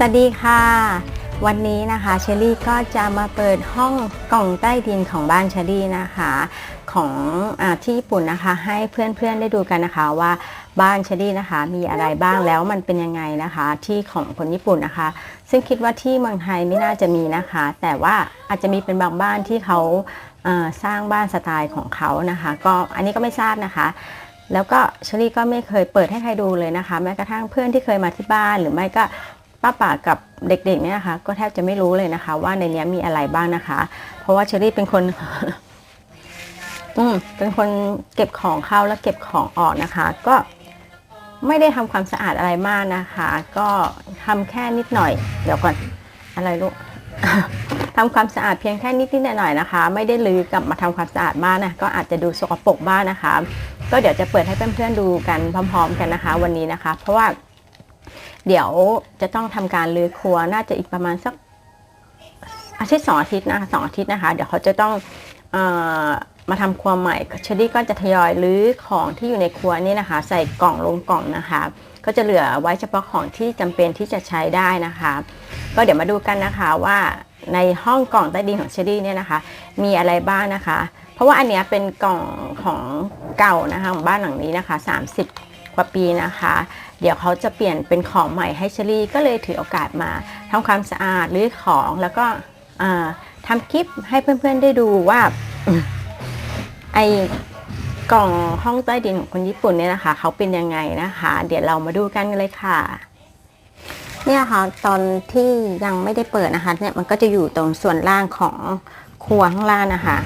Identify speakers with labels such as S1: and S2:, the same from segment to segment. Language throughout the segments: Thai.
S1: สวัสดีค่ะ วันนี้นะคะเชอรี่ก็จะมาเปิดห้องกล่องใต้ดินของบ้านเชอรี่นะคะ ของอที่ญี่ปุ่นนะคะ ให้เพื่อนๆได้ดูกันนะคะว่าบ้านเชอรี่นะคะ มีอะไรบ้างแล้วมันเป็นยังไงนะคะ ที่ของคนญี่ปุ่นนะคะ ซึ่งคิดว่าที่เมืองไทยไม่น่าจะมีนะคะ แต่ว่าอาจจะมีเป็นบางบ้านที่เขาสร้างบ้านสไตล์ของเขานะคะ ก็อันนี้ก็ไม่ทราบนะคะแล้วก็เชอรี่ก็ไม่เคยเปิดให้ใครดูเลยนะคะ แม้กระทั่งเพื่อนที่เคยมาที่บ้านหรือไม่ก็ ป้าป่ากับเด็กๆเนี่ยนะคะ ก็แทบจะไม่รู้เลยนะคะ ว่าในนี้มีอะไรบ้างนะคะ เพราะว่าเชอรี่เป็นคน อืมเป็นคนเก็บของเข้าแล้วเก็บของออกนะคะ ก็ไม่ได้ทำความสะอาดอะไรมากนะคะ ก็ทำแค่นิดหน่อย เดี๋ยวก่อนอะไรลูกทำความสะอาดเพียงแค่นิดนิดหน่อยๆนะคะ ไม่ได้ลือกลับมาทำความสะอาดบ้านนะก็อาจจะดูสกปรกบ้างนะคะ ก็เดี๋ยวจะเปิดให้เพื่อนๆดูกันพร้อม ๆ กันนะคะ วันนี้นะคะ เพราะว่า เดี๋ยวจะต้องทำการรื้อครัวน่าจะอีกประมาณสักอาทิตย์สองอาทิตย์นะคะสองอาทิตย์นะคะ เดี๋ยวเขาจะต้องอมาทำครัวใหม่เชอรี่ก็จะทยอยรื้อของที่อยู่ในครัวนี่นะคะ ใส่กล่องลงกล่องนะคะ ก็จะเหลือไว้เฉพาะของที่จำเป็นที่จะใช้ได้นะคะ ก็เดี๋ยวมาดูกันนะคะว่าในห้องกล่องใต้ดินของเชอรี่เนี่ยนะคะ มีอะไรบ้างนะคะ เพราะว่าอันเนี้ยเป็นกล่องของเก่านะคะของบ้านหลังนี้นะคะ 30 กว่าปีนะคะ เดี๋ยวเขาจะเปลี่ยนเป็นของใหม่ให้เชอรี่ก็เลยถือโอกาสมาทำความสะอาดหรือของแล้วก็อ่าทำคลิปให้เพื่อนๆได้ดูว่าไอกล่องห้องใต้ดินของคนญี่ปุ่นเนี่ยนะคะ เขาเป็นยังไงนะคะ เดี๋ยวเรามาดูกันเลยค่ะ เนี่ยค่ะตอนที่ยังไม่ได้เปิดนะคะ เนี่ยมันก็จะอยู่ตรงส่วนล่างของครัวข้างล่างนะคะ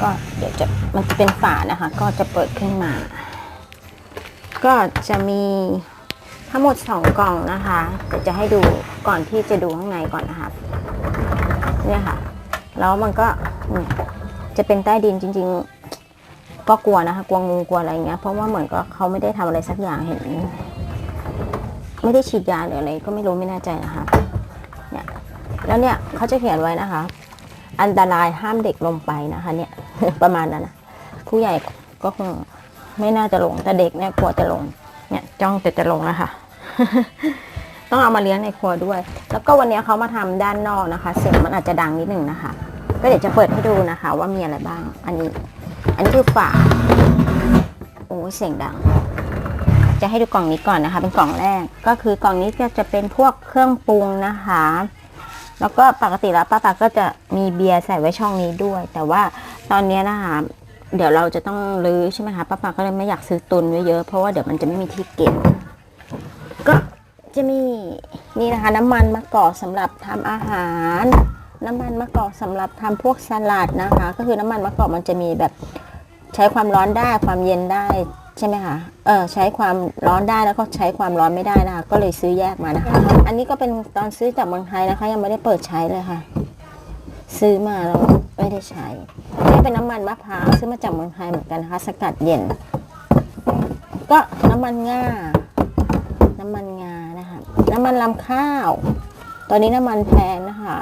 S1: ก็เดี๋ยวจะมันจะเป็นฝานะคะ ก็จะเปิดขึ้นมา ก็จะมีทั้งหมดสองกล่องนะคะเดี๋ยวจะให้ดูก่อนที่จะดูข้างในก่อนนะคะเนี่ยค่ะ แล้วมันก็นจะเป็นใต้ดินจริง ๆ ก็กลัวนะคะ กลัวงูกลัวอะไรเงี้ย เพราะว่าเหมือนก็เขาไม่ได้ทำอะไรสักอย่างเห็น ไม่ได้ฉีดยาหรืออะไรก็ไม่รู้ไม่แน่ใจนะคะเนี่ยแล้วเนี่ยเขาจะเขียนไว้นะคะ อันตรายห้ามเด็กลงไปนะคะ เนี่ยประมาณนั้นนะผู้ใหญ่ก็คง ไม่น่าจะลงแต่เด็กเนี่ยกลัวจะลง เนี่ยจ้องแต่จะลงนะคะต้องเอามาเลี้ยงในครัวด้วย แล้วก็วันนี้เขามาทำด้านนอกนะคะ เสียงมันอาจจะดังนิดหนึ่งนะคะ ก็เดี๋ยวจะเปิดให้ดูนะคะ ว่ามีอะไรบ้าง อันนี้ อันนี้คือฝาโอ้เสียงดัง จะให้ดูกล่องนี้ก่อนนะคะ เป็นกล่องแรก ก็คือกล่องนี้ก็จะเป็นพวกเครื่องปรุงนะคะแล้วก็ปกติแล้วป้าปาก็จะมีเบียร์ใส่ไว้ช่องนี้ด้วย แต่ว่าตอนนี้นะคะ เดี๋ยวเราจะต้องรื้อใช่ไหมคะป้าปาก็เลยไม่อยากซื้อตุนไว้เยอะเพราะว่าเดี๋ยวมันจะไม่มีที่เก็บ ก็จะมีนี่นะคะ น้ำมันมะกอกสำหรับทำอาหาร น้ำมันมะกอกสำหรับทำพวกสลัดนะคะ ก็คือน้ำมันมะกอกมันจะมีแบบใช้ความร้อนได้ความเย็นได้ใช่ไหมคะ เออใช้ความร้อนได้แล้วก็ใช้ความร้อนไม่ได้นะคะ ก็เลยซื้อแยกมานะคะ อันนี้ก็เป็นตอนซื้อจากเมืองไทยนะคะ ยังไม่ได้เปิดใช้เลยค่ะ ซื้อมาแล้ว ไม่ได้ใช้นี่เป็นน้ำมันมะพร้าวซื้อมาจากเมืองไทยเหมือนกันนะคะ สกัดเย็น ก็น้ำมันง่าน้ำมันงานะคะน้ำมันลำข้าว ตอนนี้น้ำมันแพงนะคะ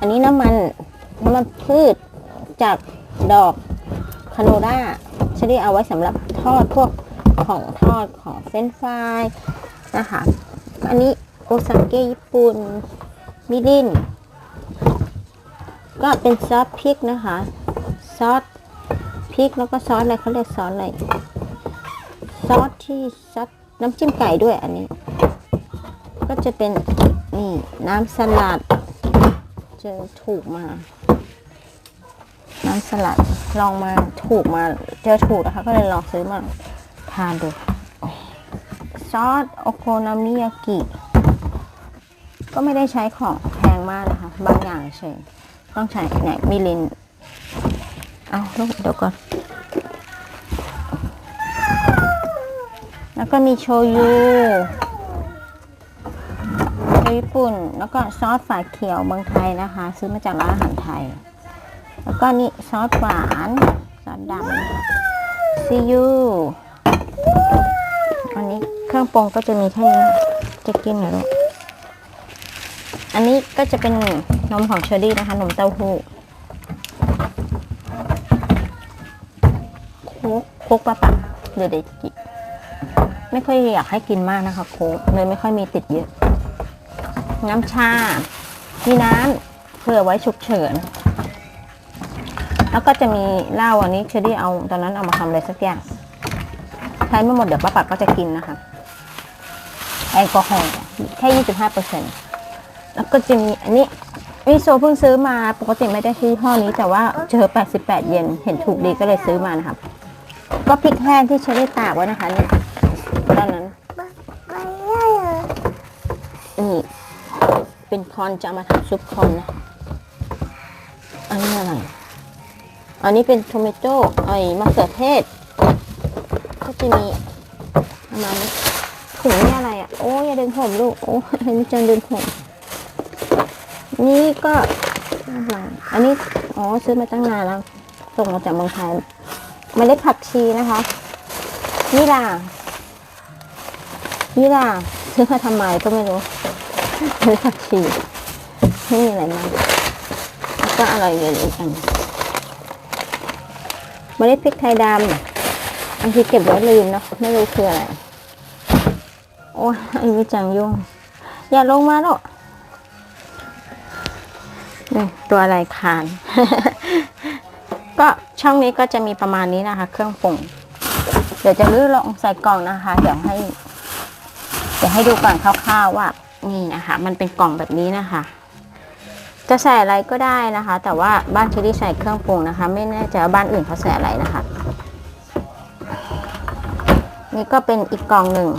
S1: อันนี้น้ำมันน้ำมันพืชจากดอกคาโนด้าฉันได้เอาไว้สำหรับทอดพวกของทอดของเฟรนฟรายนะคะ อันนี้โอซาเกะญี่ปุ่นมิริน ก็เป็นซอสพริกนะคะ ซอสพริกแล้วก็ซอสอะไรเขาเรียกซอสอะไร ซอสที่ซอสน้ำจิ้มไก่ด้วยอันนี้ ก็จะเป็นนี่น้ำสลัด เจอถูกมา น้ำสลัดลองมาถูกมาเจอถูกนะคะ ก็เลยลองซื้อมาทานดู ซอสโอโคนามิยากิ ก็ไม่ได้ใช้ของแพงมากนะคะ บางอย่างเฉย ต้องใช้เนี่ยมิลินเอาลูกเดี๋ยวก่อน แล้วก็มีโชยุญี่ปุ่น แล้วก็ซอสฝาเขียวเมืองไทยนะคะ ซื้อมาจากร้านอาหารไทย แล้วก็นี่ซอสหวานซอสดำซียูอันนี้เครื่องปรุงก็จะมีแค่นี้จะกินเหรอลูกอันนี้ก็จะเป็น นมของเชอรี่นะคะนมเต้าหู้โคุกคุกปะปะเดี๋ยวเด็กกินไม่ค่อยอยากให้กินมากนะคะ โค้กเลยไม่ค่อยมีติดเยอะ น้ำชา มีน้ำเผื่อไว้ฉุกเฉิน แล้วก็จะมีเหล้าอันนี้เชอรี่เอาตอนนั้นเอามาทำอะไรสักอย่างใช้ไม่หมดเดี๋ยวป้าปัดก็จะกินนะคะ แอลกอฮอล์แค่ 25เปอร์เซ็นต์แล้วก็จะมีอันนี้ มิโซเพิ่งซื้อมาปกติไม่ได้ซื้อห้อนี้แต่ว่าเจอ 88 เยนเห็นถูกดีก็เลยซื้อมานะครับ ก็พริกแห้งที่เชอรี่ตากไว้นะคะนี่ตอนนั้นนี่เป็นคอนจะมาทำซุปคอนนะอันนี้อะไร อันนี้เป็นทเมโต้ไอ้มะเขือเทศ ก็จะมีประมาณนี้ถุงนี่อะไรอะ โอ้ยอย่าดึงผมลูก โอ้ยอันจังดึงผม นี่ก็อะไรอันนี้อ๋อซื้อมาตั้งนานแล้วส่งมาจากเมืองไทยเมล็ดผักชีนะคะนี่ล่ะนี่ล่ะซื้อมาทำไมก็ไม่รู้เมล็ดผักชีไม่มีอะไรมากก็อะไรเยอะอีกอันเมล็ดพริกไทยดำบางทีเก็บไว้ลืมเนาะไม่รู้คืออะไรโอ้ยไอ้วิจังยุ่งอย่าลงมาหรอก นี่ตัวอะไรคาน ก็ช่องนี้ก็จะมีประมาณนี้นะคะ เครื่องปรุงเดี๋ยวจะลื้อลงใส่กล่องนะคะ เดี๋ยวให้ เดี๋ยวให้ดูก่อนคร่าวๆว่า นี่นะคะ มันเป็นกล่องแบบนี้นะคะ จะใส่อะไรก็ได้นะคะ แต่ว่าบ้านเชอรี่ใส่เครื่องปรุงนะคะ ไม่แน่ใจว่าบ้านอื่นเขาใส่อะไรนะคะ นี่ก็เป็นอีกกล่องหนึ่ง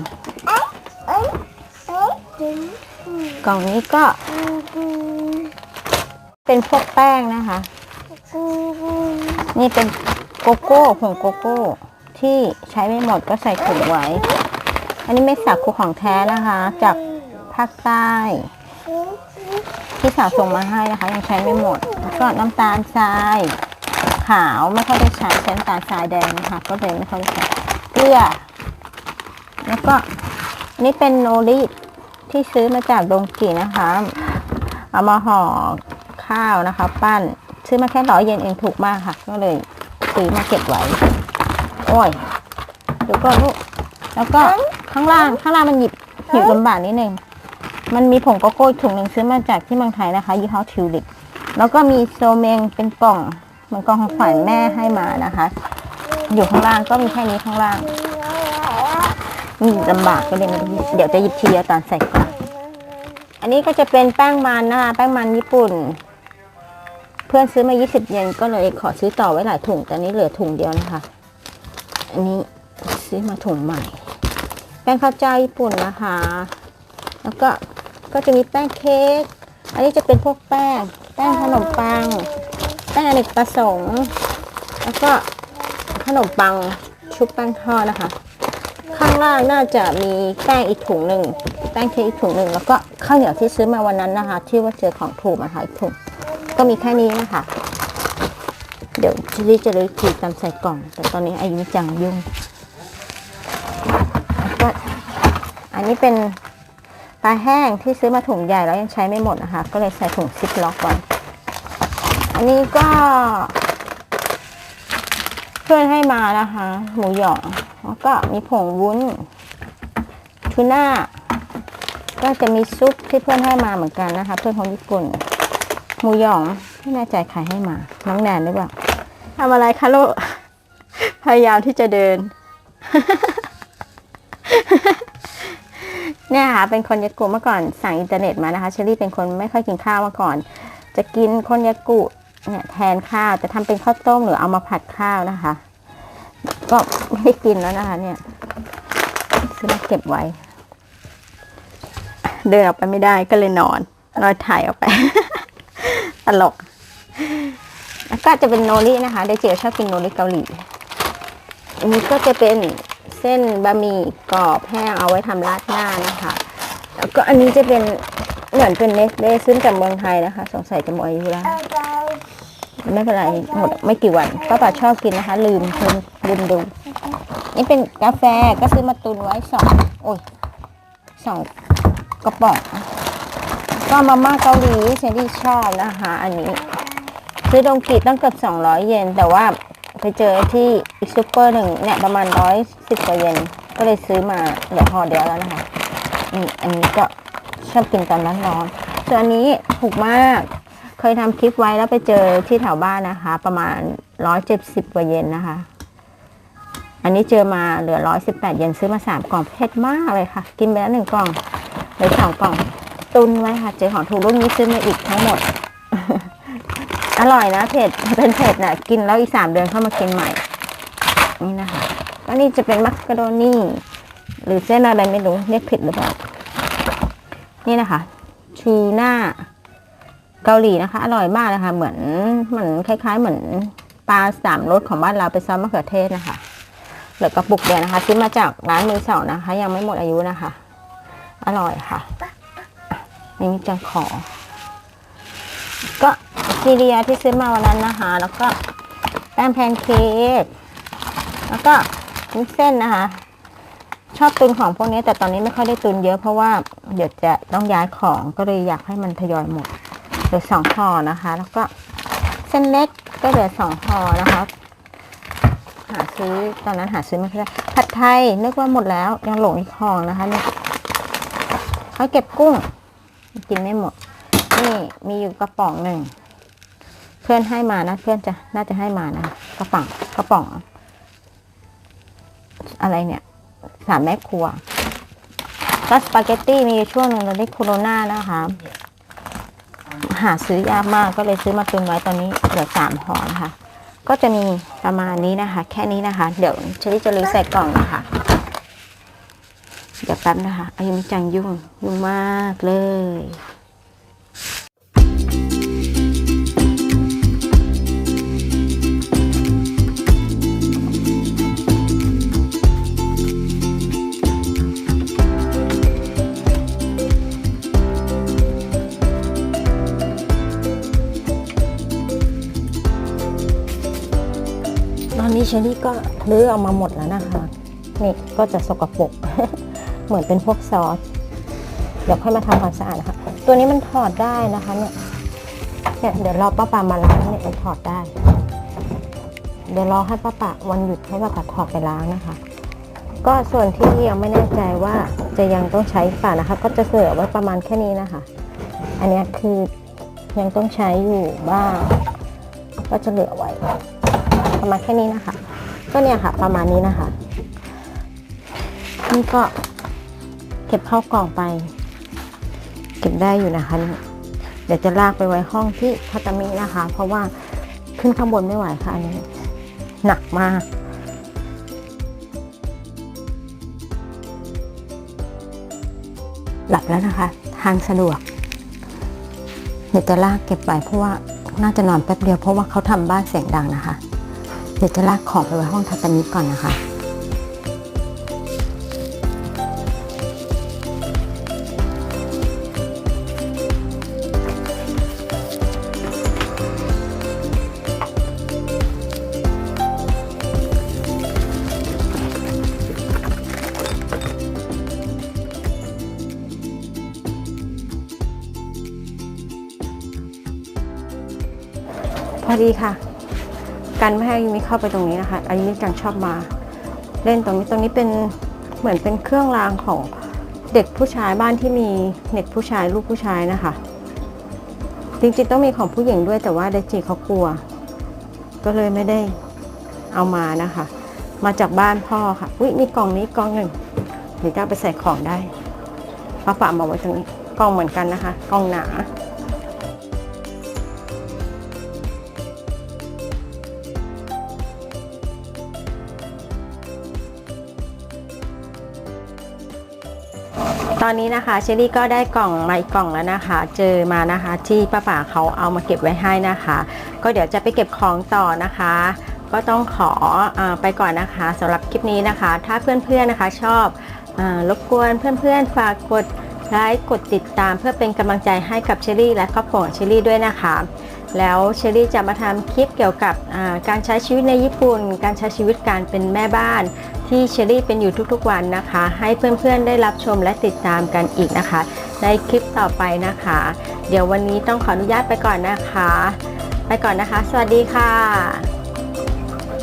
S1: กล่องนี้ก็ เป็นพวกแป้งนะคะ นี่เป็นโกโก้ผงโกโก้ ที่ใช้ไม่หมดก็ใส่ถุงไว้ อันนี้เม็ดสาคูของแท้นะคะ จากภาคใต้ที่สาวส่งมาให้นะคะ ยังใช้ไม่หมด แล้วก็น้ำตาลทรายขาวไม่ค่อยได้ใช้ใช้น้ำตาลทรายแดงนะคะก็เลยไม่ค่อยได้ใช้เกลือแล้วก็นนี่เป็นโนริที่ซื้อมาจากดงกีนะคะ เอามาห่อ ข้าวนะคะ ปั้นซื้อมาแค่ร้อยเยนเองถูกมากค่ะ ก็เลยซื้อมาเก็บไว้ โอ้ยเดี๋ยวก็ลูกแล้วก็ข้างล่างข้างล่างมันหยิบหยิบลำบากนิดนึงมันมีผงโกโก้ถุงหนึ่งซื้อมาจากที่เมืองไทยนะคะยี่ห้อทิวลิปแล้วก็มีโซเมงเป็นกล่องเหมือนกล่องของขวัญแม่ให้มานะคะ อยู่ข้างล่างก็มีแค่นี้ข้างล่างนี่ลำบากก็เลยเดี๋ยวจะหยิบทีเดียวตอนใส่กล่องอันนี้ก็จะเป็นแป้งมันนะคะ แป้งมันญี่ปุ่น เพื่อนซื้อมา 20 เยนก็เลยขอซื้อต่อไว้หลายถุงแต่นี้เหลือถุงเดียวนะคะ อันนี้ซื้อมาถุงใหม่ แป้งข้าวเจ้าญี่ปุ่นนะคะ แล้วก็ก็จะมีแป้งเค้ก อันนี้จะเป็นพวกแป้ง แป้งขนมปัง แป้งอเนกประสงค์ แล้วก็ขนมปังชุบแป้งทอดนะคะ ข้างล่างน่าจะมีแป้งอีกถุงหนึ่ง แป้งเค้กอีกถุงหนึ่ง แล้วก็ข้าวเหนียวที่ซื้อมาวันนั้นนะคะ ที่ว่าเจอของถูกนะคะอีกถุง ก็มีแค่นี้นะคะ เดี๋ยวชิลี่จะเลยขีดตามใส่กล่อง แต่ตอนนี้อายุจังยุ่งก็อันนี้เป็นปลาแห้งที่ซื้อมาถุงใหญ่แล้วยังใช้ไม่หมดนะคะ ก็เลยใส่ถุงซิปล็อกไว้อันนี้ก็ เพื่อนให้มานะคะ หมูหยองแล้วก็มีผงวุ้นทูน่าก็จะมีซุปที่เพื่อนให้มาเหมือนกันนะคะ เพื่อนของญี่ปุ่น หมูหยองไม่แน่ใจใครให้มา น้องแนนหรือเปล่าทำอะไรคะลูก พยายามที่จะเดิน เนี่ยค่ะ เป็นคนยากุเมื่อก่อนสั่งอินเทอร์เน็ตมานะคะเชอรี่เป็นคนไม่ค่อยกินข้าวมาก่อน จะกินคนยากุเนี่ยแทนข้าวจะทำเป็นข้าวต้มหรือเอามาผัดข้าวนะคะ ก็ไม่ได้กินแล้วนะคะ เนี่ยซื้อมาเก็บไว้ เดินออกไปไม่ได้ก็เลยนอนนอนถ่ายออกไป ตลกแล้วก็จะเป็นโนรินะคะเดเจชอบกินโนริเกาหลี อันนี้ก็จะเป็นเส้นบะหมี่กรอบแห้งเอาไว้ทำราดหน้านะคะ แล้วก็อันนี้จะเป็นเหมือนเป็นเนสเล่ซื้อจากเมืองไทยนะคะ สงสัยจะหมดอายุแล้ว ไม่เป็นไรหมดไม่กี่วันป้าป๋าชอบกินนะคะ ลืมลืมลืมดู นี่เป็นกาแฟก็ซื้อมาตุนไว้สองโอ้ยสองกระป๋อง ก็มาม่าเกาหลีเชอรี่ชอบนะคะ อันนี้ซื้อดงกีตั้งเกือบ200 เยน แต่ว่าไปเจอที่อีกซูเปอร์หนึ่งเนี่ยประมาณ110กว่าเยน ก็เลยซื้อมาเหลือห่อเดียวแล้วนะคะนี่อันนี้ก็ชอบกินตอนร้อนๆส่วนนี้ถูกมาก เคยทำคลิปไว้แล้วไปเจอที่แถวบ้านนะคะ ประมาณร้อยเจ็ดสิบกว่าเยนนะคะ อันนี้เจอมาเหลือร้อยสิบแปดเยนซื้อมาสามกล่องเผ็ดมากเลยค่ะ กินไปแล้วหนึ่งกล่องเหลือสองกล่อง ตุนไว้ค่ะเจอของถูกรุ่นนี้ซื้อมาอีกทั้งหมด อร่อยนะเผ็ดเป็นเผ็ดน่ะกินแล้วอีกสามเดือนเข้ามากินใหม่ นี่นะคะก็นี่จะเป็นมักกะโรนีหรือเส้นอะไรไม่รู้เรียกผิดหรือเปล่า นี่นะคะชูน่าเกาหลีนะคะ อร่อยมากเลยค่ะเหมือนเหมือนคล้าย ๆ เหมือนปลาสามรสของบ้านเราไปซอสมะเขือเทศนะคะเหลือกระปุกเดียวนะคะซื้อมาจากร้านมือสองนะคะ ยังไม่หมดอายุนะคะ อร่อยค่ะ อันนี้จังขอ ก็ซีเรียที่ซื้อมาวันนั้นนะคะ แล้วก็แป้งแพนเค้กแล้วก็วุ้นเส้นนะคะ ชอบตุนของพวกนี้แต่ตอนนี้ไม่ค่อยได้ตุนเยอะเพราะว่าเดี๋ยวจะต้องย้ายของก็เลยอยากให้มันทยอยหมดเหลือสองห่อนะคะ แล้วก็เส้นเล็กก็เหลือสองห่อนะคะหาซื้อตอนนั้นหาซื้อไม่ได้ผัดไทยนึกว่าหมดแล้วยังหลงอีกห่องนะคะเนี่ยเขาเก็บกุ้ง กินไม่หมด นี่มีอยู่กระป๋องหนึ่ง เพื่อนให้มานะ เพื่อนจะน่าจะให้มานะ กระป๋องกระป๋อง อะไรเนี่ยสามแม่ครัวก็สปาเกตตี้มีช่วงหนึ่งเราได้โคโรนานะคะ หาซื้อยากมากก็เลยซื้อมาตุนไว้ตอนนี้เหลือสามห่อนะคะก็จะมีประมาณนี้นะคะ แค่นี้นะคะ เดี๋ยวเชลิจะรีใส่กล่องนะคะ เดี๋ยวแป๊บนะคะอายุมิจังยุ่งยุ่งมากเลยตอนนี้เชอรี่ก็รื้อเอามาหมดแล้วนะคะ นี่ก็จะสกปรก เหมือนเป็นพวกซอสเดี๋ยวค่อยมาทำความสะอาดนะคะ ตัวนี้มันถอดได้นะคะเนี่ยเนี่ยเดี๋ยวรอป้าป่ามาล้างเนี่ยมันถอดได้ เดี๋ยวรอให้ป้าป่าวันหยุดให้ป้าป่าถอดไปล้างนะคะ ก็ส่วนที่ยังไม่แน่ใจว่าจะยังต้องใช้เปล่านะคะ ก็จะเสือไว้ประมาณแค่นี้นะคะ อันนี้คือยังต้องใช้อยู่บ้างก็จะเหลือไว้ ประมาณแค่นี้นะคะ ก็เนี่ยค่ะ ประมาณนี้นะคะนี่ก็ เก็บเข้ากล่องไป เก็บได้อยู่นะคะนี่เดี๋ยวจะลากไปไว้ห้องที่พัตมินะคะ เพราะว่าขึ้นข้างบนไม่ไหวค่ะอันนี้ หนักมากหลับแล้วนะคะ ทางสะดวกเดี๋ยวจะลากเก็บไปเพราะว่าน่าจะนอนแป๊บเดียวเพราะว่าเขาทำบ้านเสียงดังนะคะ เดี๋ยวจะลากของไปไว้ห้องทัตมิก่อนนะคะ พอดีค่ะ กันไม่ให้ยูมิเข้าไปตรงนี้นะคะอายุมิจังชอบมา เล่นตรงนี้ตรงนี้เป็นเหมือนเป็นเครื่องรางของเด็กผู้ชายบ้านที่มีเน็ตผู้ชายลูกผู้ชายนะคะ จริงๆต้องมีของผู้หญิงด้วยแต่ว่าเดจิเขากลัว ก็เลยไม่ได้เอามานะคะ มาจากบ้านพ่อค่ะอุ้ยมีกล่องนี้กล่องหนึ่งเดี๋ยวจะเอาไปใส่ของได้ป้าฝากมาไว้ตรงนี้กล่องเหมือนกันนะคะกล่องหนา ตอนนี้นะคะเชอรี่ก็ได้กล่องมาอีกกล่องแล้วนะคะ เจอมานะคะที่ป้าป่าเขาเอามาเก็บไว้ให้นะคะ ก็เดี๋ยวจะไปเก็บของต่อนะคะ ก็ต้องขออไปก่อนนะคะสำหรับคลิปนี้นะคะ ถ้าเพื่อนๆนะคะชอบอรบกวนเพื่อนๆฝากกดไลค์กดติดตามเพื่อเป็นกำลังใจให้กับเชอรี่และครอบครัวของเชอรี่ด้วยนะคะ แล้วเชอรี่จะมาทำคลิปเกี่ยวกับการใช้ชีวิตในญี่ปุ่น การใช้ชีวิตการเป็นแม่บ้าน ที่เชอรี่เป็นอยู่ทุกๆวันนะคะ ให้เพื่อนๆได้รับชมและติดตามกันอีกนะคะ ในคลิปต่อไปนะคะ เดี๋ยววันนี้ต้องขออนุญาตไปก่อนนะคะ ไปก่อนนะคะ สวัสดีค่ะ